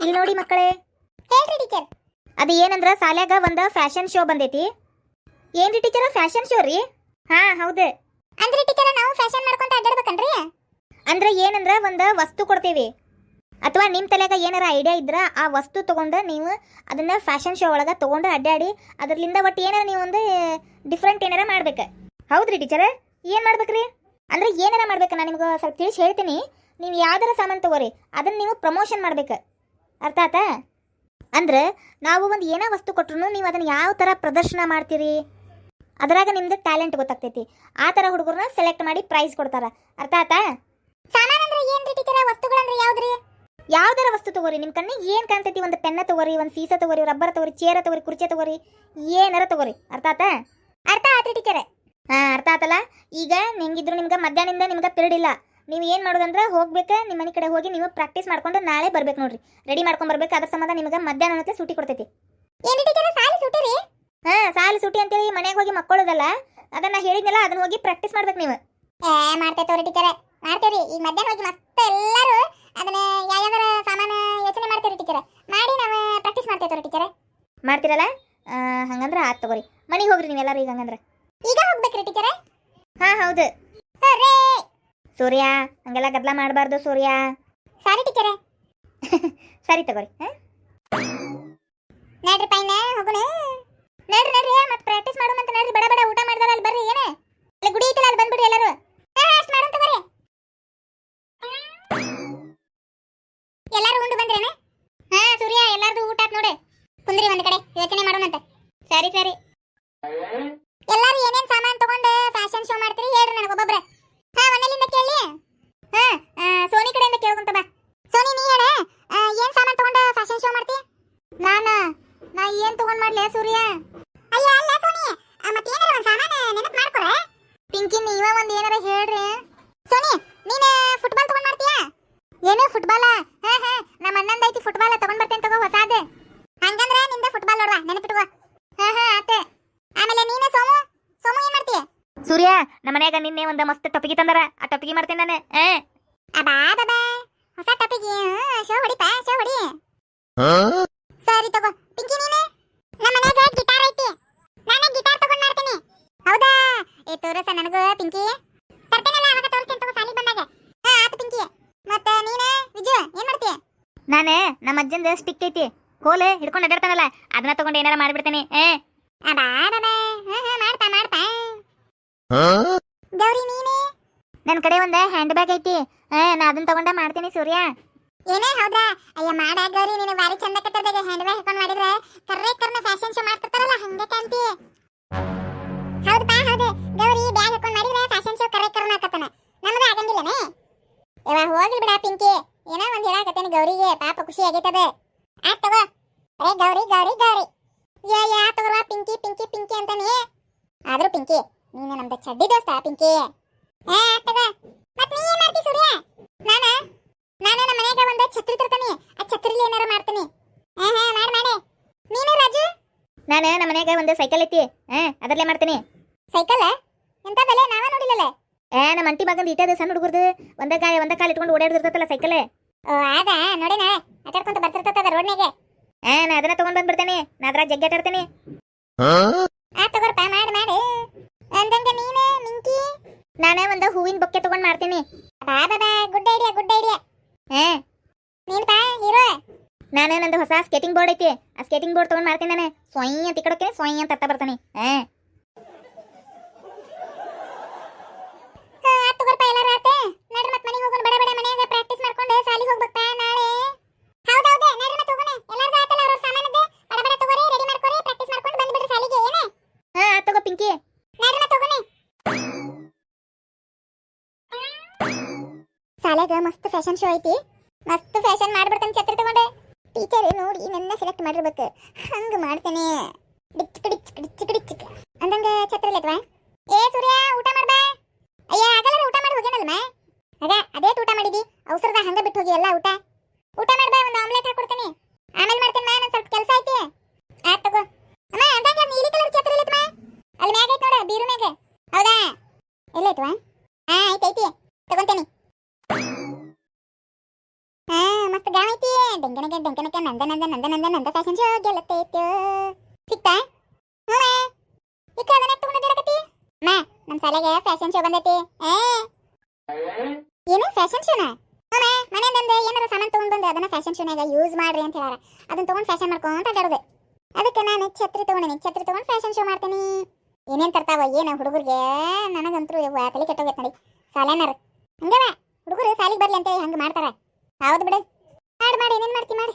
ಇಲ್ಲಿ ನೋಡಿ ಮಕ್ಕಳೇ. ಹೇಳ್ರಿ ಟೀಚರ್. ಅದು ಏನಂದ್ರೆ ಸಾಲ್ಯಾಗ ಒಂದು ಫ್ಯಾಷನ್ ಶೋ ಬಂದೈತಿ. ಏನ್ರಿ ಟೀಚರ್ ಫ್ಯಾಷನ್ ಶೋ ರೀ? ಹಾ ಹೌದು. ಅಂದ್ರೆ ಟೀಚರ್ ನಾವು ಫ್ಯಾಷನ್ ಮಾಡ್ಕೊಂತ ಅಡ್ಡಾಡ್ಬೇಕನ್ರಿ? ಅಂದ್ರೆ ಏನಂದ್ರೆ ಒಂದು ವಸ್ತು ಕೊಡ್ತೀವಿ. ಅಥವಾ ನಿಮ್ಮ ತಲೆಯಾಗ ಏನಾರ ಐಡಿಯಾ ಇದ್ರ ಆ ವಸ್ತು ತಗೊಂಡು ನೀವು ಅದನ್ನ ಫ್ಯಾಷನ್ ಶೋ ಒಳಗೆ ತಗೊಂಡು ಅಡ್ಡಾಡಿ ಅದರಿಂದ ಒಟ್ಟು ಏನಾರ ನೀವು ಒಂದು ಡಿಫ್ರೆಂಟ್ ಏನಾರ ಮಾಡ್ಬೇಕು. ಹೌದ್ರಿ ಟೀಚರ್? ಏನು ಮಾಡ್ಬೇಕ್ರಿ? ಅಂದ್ರೆ ಏನಾರ ಮಾಡ್ಬೇಕು ನಾನು ನಿಮ್ಗೆ ಸ್ವಲ್ಪ ತಿಳಿಸಿ ಹೇಳ್ತೀನಿ. ನೀವು ಯಾವ್ದಾರ ಸಾಮಾನು ತಗೋರಿ ಅದನ್ನ ನೀವು ಪ್ರಮೋಷನ್ ಮಾಡ್ಬೇಕು. ಅರ್ಥ ಆತಾ? ಅಂದ್ರೆ ನಾವು ಒಂದು ಏನೋ ವಸ್ತು ಕೊಟ್ಟರು ನೀವು ಅದನ್ನು ಯಾವ ಥರ ಪ್ರದರ್ಶನ ಮಾಡ್ತೀರಿ? ಅದರಾಗ ನಿಮ್ದು ಟ್ಯಾಲೆಂಟ್ ಗೊತ್ತಾಗ್ತೈತಿ. ಆ ಥರ ಹುಡುಗರನ್ನ ಸೆಲೆಕ್ಟ್ ಮಾಡಿ ಪ್ರೈಸ್ ಕೊಡ್ತಾರ. ಅರ್ಥ ಆತಾ? ಸಾಮಾನ್ ಅಂದ್ರೆ ಏನ್ರಿ ಟೀಚರ್? ವಸ್ತುಗಳಂದ್ರೆ ಯಾವ್ದ್ರಿ? ಯಾವ್ದಾರ ವಸ್ತು ತಗೋರಿ. ನಿಮ್ಮ ಕಣ್ಣಿಗೆ ಏನು ಕಾಣ್ತೈತಿ? ಒಂದು ಪೆನ್ನ ತಗೋರಿ ಒಂದು ಸೀಸ ತಗೋರಿ ರಬ್ಬರ್ ತಗೋರಿ ಚೇರ ತಗೋರಿ ಕುರ್ಚಿ ತಗೋರಿ ಏನಾರ ತಗೋರಿ. ಅರ್ಥ ಆತಾ? ಅರ್ಥ ಆತ್ರಿ ಟೀಚರ್. ಹಾ ಅರ್ಥ ಆತಲ್ಲ? ಈಗ ನಿಂಗಿದ್ರು ನಿಮ್ಗೆ ಮಧ್ಯಾಹ್ನದಿಂದ ನಿಮ್ಗೆ ಪಿರಿಯಡ್ ಇಲ್ಲ ನೀವು ಏನು ಮಾಡೋದಂದ್ರೆ ಹೋಗ್ಬೇಕು ನಿಮ್ಮ ಮನೆ ಕಡೆ ಹೋಗಿ ನೀವು ಪ್ರಾಕ್ಟೀಸ್ ಮಾಡ್ಕೊಂಡು ನಾಳೆ ಬರ್ಬೇಕು ನೋಡ್ರಿ. ರೆಡಿ ಮಾಡ್ಕೊಂಡು ಬರ್ಬೇಕು ಅದ್ರ ಸಂಬಂಧ ನಿಮಗೆ ಮಧ್ಯಾಹ್ನ ಹೊತ್ತೆ ಸೂಟಿ ಕೊಡ್ತೈತಿ. ಏನ್ರಿ ಟೀಚರ್ ಸಾಲಿ ರೀ? ಹಾ ಸಾಲು ಸೂಟಿ ಅಂತೇಳಿ ಮನೆಗೆ ಹೋಗಿ ಮಕ್ಕಳದಲ್ಲ ಅದನ್ನ ಹೇಳಿದ್ನಲ್ಲ ಅದನ್ನ ಹೋಗಿ ಪ್ರಾಕ್ಟೀಸ್ ಮಾಡ್ಬೇಕು ನೀವು. ಏ ಮಾಡ್ತೇವ್ರಿ ಟೀಚರ್ ಮಾಡ್ತೇವ್ರಿ. ಈ ಮಧ್ಯಾಹ್ನ ಹೋಗಿ ಮಸ್ತ್ ಎಲ್ಲರೂ ಅದನ್ನ ಯಾವ್ಯಾವ ಸಾಮಾನು ಯೋಚನೆ ಮಾಡ್ತೇವ್ರಿ ಟೀಚರ್ ಮಾಡಿ ನಾವು ಪ್ರಾಕ್ಟೀಸ್ ಮಾಡ್ತೇವ್ರಿ ಟೀಚರ್ ಮಾಡ್ತೀರಲ್ಲ? ಹಂಗಂದ್ರೆ ಆತ್ ತಗೋರಿ. ಮನೆಗೆ ಹೋಗ್ರಿ ನೀವೆಲ್ಲರೂ ಈಗ ಹಂಗಂದ್ರೆ. ಈಗ ಹೋಗ್ಬೇಕ್ರಿ ಟೀಚರ್ ಹಾ ಹೌದು. ಸೂರ್ಯ ಹಂಗೆಲ್ಲ ಗದ್ಲ ಮಾಡಬಾರ್ದು ಸೂರ್ಯ. ಸಾರಿ ಟೀಚರ್ ಸರಿ ತಗೋರಿ ಹಾಂ? ನಡ್ರಿ ಪೈನ ಹೋಗುನೆ ನಡ್ರಿ ನಡ್ರಿ ಮತ್ತೆ ಪ್ರಾಕ್ಟೀಸ್ ಮಾಡೋಣ ಅಂತ ನಡ್ರಿ. ಬಡ ಬಡ ಊಟ ಮಾಡ್ದಾರ ಅಲ್ಲಿ ಬರ್ರಿ ಏನೇ? ಅಲ್ಲಿ ಗುಡಿ ಐತಲ್ಲ ಅಲ್ಲಿ ಬಂದ್ಬಿಡ್ರಿ ಎಲ್ಲರೂ. ಅಷ್ಟು ಮಾಡೋಣ ತಗೋರಿ. ಎಲ್ಲರೂ ಉಂಡು ಬಂದ್ರೇನ ಹಾ ಸೂರ್ಯ ಎಲ್ಲಾರ್ದು ಊಟ ಆತ್ ನೋಡು. ಕುಂದ್ರಿ ಒಂದ್ ಕಡೆ ಯೋಚನೆ ಮಾಡೋಣಂತೆ. ಸರಿ ಸರಿ ಎಲ್ಲಾರು ಏನೇನ್ ಸಾಮಾನ್ ತಗೊಂಡು ಫ್ಯಾಷನ್ ಶೋ ಮಾಡ್ತೀರಿ ಹೇಳ್ರಿ ನನಗೆ ಒಬ್ಬೊಬ್ರ ಹಾ ಮನೇಲಿಂದ ಕೇಳಿ ಹಾ ಆ, ಸೋನಿ ಕಡೆಯಿಂದ ಕೇಳ್ಕೊಂತ ಬಾ ಸೋನಿ ನೀ ಹೇಳ ಏನ್ ಸಾಮಾನ್ ತಗೊಂಡು ಫ್ಯಾಷನ್ ಶೋ ಮಾಡ್ತಿ ನಾನ ನಾ ಏನ್ ತಗೊಂಡ್ ಮಾಡ್ಲೆ ಸೂರ್ಯ? ಅಯ್ಯ ಅಲ್ಲ ಸೋನಿ. ಮತ್ತೆ ಮತ್ತ್ ಏನಾರ ಒಂದ್ ಸಾಮಾನ್ ನೆನಪು ಮಾಡ್ಕೊಳ? ಪಿಂಕಿ ನೀವ ಒಂದ್ ಏನಾರ ಹೇಳ್ರಿ. ಸೋನಿ ನೀನ್ ಫುಟ್ಬಾಲ್ ತಗೊಂಡ್ ಮಾಡ್ತೀಯಾ? ಏನು ಫುಟ್ಬಾಲ ಹಾ ಹಾ. ನಮ್ಮ ಅಣ್ಣಂದ ಐತಿ ಫುಟ್ಬಾಲ ತಗೊಂಡ್ ಬರ್ತೇನೆ ತಗೋ ಹೊಸಾದ ಹಂಗಂದ್ರ ನಿಂದ ಫುಟ್ಬಾಲ್ ನೋಡುವ ನೆನಪಿಟ್ಕೋ. ಹಾ ಹಾ ಆತೆ. ಆಮೇಲೆ ನೀನೆ ಸೋಮು? ಸೋಮು ಏನ್ ಮಾಡ್ತೀಯ? ಸೂರ್ಯ ನಮ್ಮ ಮನ್ಯಾಗ ನಿನ್ನೆ ಒಂದ್ ಮಸ್ತ್ ಟೊಪಿಗೆ ತಂದರ. ಆ ಟೊಪಿಗೆ ಮಾಡ್ತೇನೆ ನಾನು. ಆ ಅಬಾ ಬಾಬಾ ಹೊಸ ಟಾಪಿಕ್ ಶೋ ಹೊಡಿಪ ಶೋ ಹೊಡಿ. ಸರಿ ತಗೋ. ಪಿಂಕಿ ನೀನು? ನಮ್ಮ ಮನ್ಯಾಗ ಗಿಟಾರ್ ಐತಿ. ನಾನು ಗಿಟಾರ್ ತಗೊಂಡ್ ಮಾಡ್ತೀನಿ. ಹೌದಾ? ಏ ತೋರಸ ನನಗೂ ಪಿಂಕಿ. ತರ್ತೇನಲ್ಲ ಅವಾಗ ತೋರಿಸ್ತೇನೆ ತಗೋ ಸಾಲಿಗೆ ಬಂದಾಗ. ಹಾ ಆತು ಪಿಂಕಿ. ಮತ್ತ ನೀನು ವಿಜು ಏನ್ ಮಾಡ್ತೀಯ ನಾನು ನಮ್ಮ ಅಜ್ಜಂದ ಸ್ಟಿಕ್ ಐತಿ. ಕೋಲೆ ಹಿಡ್ಕೊಂಡು ಅಡ್ಡಾಡ್ತಾನಲ್ಲ ಅದನ್ನ ತಗೊಂಡು ಏನಾರ ಮಾಡ್ಬಿಡ್ತೇನೆ. ಏ. ಅಬಾ ಬಾಬಾ ಹಾ ಹಾ ಮಾಡ್ತಾ ಮಾಡ್ತಾ. ಗೌರಿ ನೀನು? ನನ್ನ ಕಡೆ ಒಂದ ಹ್ಯಾಂಡ್ ಬ್ಯಾಗ್ ಐತಿ. ಆ ನಾ ಅದನ್ನ ತಗೊಂಡ ಮಾಡ್ತೀನಿ ಸೂರ್ಯ. ಏನೇ ಹೌದಾ ಅಯ್ಯ ಮಾಡ ಗೌರಿ ನೀನು ಬಾರಿ ಚಂದ ಕತ್ತರ್ದಾಗ ಹ್ಯಾಂಡ್ ಬ್ಯಾಗ್ ಹಾಕೊಂಡು ಮಾಡಿದ್ರೆ ಕರ್ರೆ ಕರ್ನ ಫ್ಯಾಷನ್ ಶೋ ಮಾಡ್ತಿರ್ತಾರಲ್ಲ, ಹಂಗೆ ಕಾಣ್ತಿ. ಹೌದು ಬಾ ಹೌದು. ಗೌರಿ ಬ್ಯಾಗ್ ಹಾಕೊಂಡು ಮಾಡಿದ್ರೆ ಫ್ಯಾಷನ್ ಶೋ ಕರ್ರೆ ಕರ್ನ ಹಾಕತ್ತಾನ. ನಮ್ದು ಆಗಂಗಿಲ್ಲನೇ. ಇವ ಹೋಗ್ಲಿ ಬಿಡ ಪಿಂಕಿ. ಏನೋ ಒಂದು ಹೇಳಾಕತ್ತೇನೆ ಗೌರಿಗೆ, ಪಾಪ ಖುಷಿ ಆಗೈತದ. ಆತ್ ತಗೋ. ಅರೇ ಗೌರಿ ಗೌರಿ ಗೌರಿ. ಯಾ ಯಾ ತಗೋರ ಪಿಂಕಿ ಪಿಂಕಿ ಪಿಂಕಿ ಅಂತಾನೆ. ಆದ್ರೂ ಪಿಂಕಿ, ನೀನು ನಮ್ದು ಚಡ್ಡಿ ದೋಸ್ತ ಪಿಂಕಿ. ಏ, ಆತ್ ತಗೋ. ಮತ್ ನೀ ಏನ್ ಮಾಡ್ತಿ ಸೂರ್ಯ ನಾನ ನಾನು ನಮ್ಮ ಮನೆಯಾಗ ಒಂದು ಛತ್ರಿ ತರ್ತೀನಿ ಆ ಛತ್ರಿಲಿ ಏನಾರ ಮಾಡ್ತೀನಿ ಹಾ ಹಾ ಮಾಡ್ ಮಾಡಿ ನೀನು ರಾಜು ನಾನು ನಮ್ಮ ಮನ್ಯಾಗ ಒಂದು ಸೈಕಲ್ ಐತಿ. ಆ ಅದರಲ್ಲೇ ಮಾಡ್ತೀನಿ. ಸೈಕಲ್ ಎಂತದಲ್ಲ ನಾವ ನೋಡಿಲ್ಲಲ್ಲ? ಏ ನಮ್ಮ ಅಂಟಿ ಮಗಂದು ಇಟ್ಟದ ಸಣ್ಣ ಹುಡುಗರ್ದು ಒಂದ ಕಾಲ ಒಂದ ಕಾಲ ಇಟ್ಕೊಂಡು ಓಡಾಡಿರ್ತೈತಲ್ಲ ಸೈಕಲ್ ಓ ಆದ? ನೋಡಿನ ಆಟಾಡ್ಕೊಂತ ಬರ್ತಿರ್ತದ ರೋಡ್ನಾಗೆ ಏ ನಾ ಅದನ್ನ ತಗೊಂಡ್ ಬಂದ್ಬಿಡ್ತೇನೆ. ನಾ ಅದ್ರಾಗ ಜಗ್ಗಿ ಆಟಾಡ್ತೇನೆ. ಆ ತಗೋರ್ಪ ಮಾಡ್ ಮಾಡಿ. ಅಂದಂಗ ನೀನು ಮಿಂಕಿ? ನಾನೇ ಒಂದು ಹೂವಿನ ಬೊಕ್ಕೆ ತಗೊಂಡ್ ಮಾಡ್ತೀನಿ. ಬಾ ಬಾ ಗುಡ್ ಐಡಿಯಾ ಗುಡ್ ಐಡಿಯಾ ಹಾ ನೀನ್ ಬಾ ಹೀರೋ ನಾನು ನಂದು ಹೊಸ ಸ್ಕೇಟಿಂಗ್ ಬೋರ್ಡ್ ಐತಿ. ಆ ಸ್ಕೇಟಿಂಗ್ ಬೋರ್ಡ್ ತಗೊಂಡ್ ಮಾಡ್ತೀನಿ ನಾನು. ಸ್ವಯಂ ಅಂತ ಈ ಕಡೆ ಸ್ವಯ್ ಅಂತ ಅರ್ಥ ಬರ್ತಾನೆ. ಹಾ. ಸಾಲಾಗ ಮಸ್ತ್ ಫ್ಯಾಷನ್ ಶೋ ಐತಿ. ಮಸ್ತ್ ಫ್ಯಾಷನ್ ಮಾಡ್ಬಿಡ್ತಾನೆ ಟೀಚರ್ ನೋಡಿ, ನನ್ನ ಸೆಲೆಕ್ಟ್ ಮಾಡಿರ್ಬೇಕು. ಹಂಗ ಮಾಡ್ತೇನೆ. ಡಿಚ್ ಡಿಚ್ ಡಿಚ್ ಡಿಚ್. ಅಂದಂಗ ಛತ್ರಿ ಇಲ್ಲತ್ವಾ ಏ ಸೂರ್ಯ, ಊಟ ಮಾಡ್ಬಾ ಅಯ್ಯ ಆಗಲ್ಲ ಊಟ ಮಾಡಿ ಹೋಗ್ಯಾನಲ್ಮ ಅದ, ಅದೇ ಊಟ ಮಾಡಿದಿ. ಅವಸರದ ಹಂಗ ಬಿಟ್ಟು ಹೋಗಿ ಎಲ್ಲ ಊಟ. ಊಟ ಮಾಡ್ಬಾ ಒಂದು ಆಮ್ಲೆಟ್ ಹಾಕೊಡ್ತೇನೆ ಆಮೇಲೆ ಮಾಡ್ತೇನೆ ಮಾ ಸ್ವಲ್ಪ ಕೆಲಸ ಐತಿ. ಆ, ತಗೋ. ಅಮ್ಮ, ಅಂದಂಗ ನೀಲಿ ಕಲರ್ ಛತ್ರಿ ಇಲ್ಲತ್ವ ಅಲ್ಲಿ ಮ್ಯಾಗ ಐತ್ ನೋಡ, ಬೀರು ಮ್ಯಾಗ. ಹೌದಾ? ಎಲ್ಲೈತ್ವಾ ಹಾ ಐತಿ ಐತಿ ತಗೊಂತೇನಿ ಹಾ ಮಸ್ತ್ ಗಾಮ ಐತಿ ಡೆಂಕನಕ ಡೆಂಕನಕ ನಂದ ನಂದ ನಂದ ನಂದ ನಂದ ಫ್ಯಾಷನ್ ಶೋ ಗೆಲ್ಲತೈತ್ಯೋ ಸಿಕ್ತಾ ಹ್ಞೂ ಈ ಕದನ ತಗೊಂಡಿದ್ದರಕತಿ ಮಾ ನಮ್ಮ ಶಾಲೆಗೆ ಫ್ಯಾಷನ್ ಶೋ ಬಂದೈತಿ. ಏ? ಏನು ಫ್ಯಾಷನ್ ಶೋನಾ ಹ್ಞೂ ಮನೆಯಿಂದ ಏನಾರ ಸಾಮಾನು ತಗೊಂಡು ಅದನ್ನ ಫ್ಯಾಷನ್ ಶೋನಾಗ ಯೂಸ್ ಮಾಡ್ರಿ ಅಂತ ಹೇಳಾರ. ಅದನ್ನ ತಗೊಂಡು ಫ್ಯಾಷನ್ ಮಾಡ್ಕೊಂತ ಅಡ್ಡಾಡೋದು ಅದಕ್ಕೆ ನಾನು ಛತ್ರಿ ತಗೊಂಡಿನಿ. ಛತ್ರಿ ತಗೊಂಡು ಫ್ಯಾಷನ್ ಶೋ ಮಾಡ್ತೀನಿ. ಏನೇನು ತರ್ತಾವ, ಏನು ಹುಡುಗರಿಗೆ ನನಗಂತೂ ತಲೆ ಕೆಟ್ಟೋಗೈತೆ ನೋಡಿ. ಸಾಲೇನಾರ ಹಂಗವ, ಹುಡುಗರು ಸಾಲಿಗೆ ಬರ್ಲಿ ಅಂತೇಳಿ ಹಂಗೆ ಮಾಡ್ತಾರೆ. ಹೌದು ಬಿಡು. ಮಾಡಿ ಏನೇನು ಮಾಡ್ತಿ ಮಾಡಿ.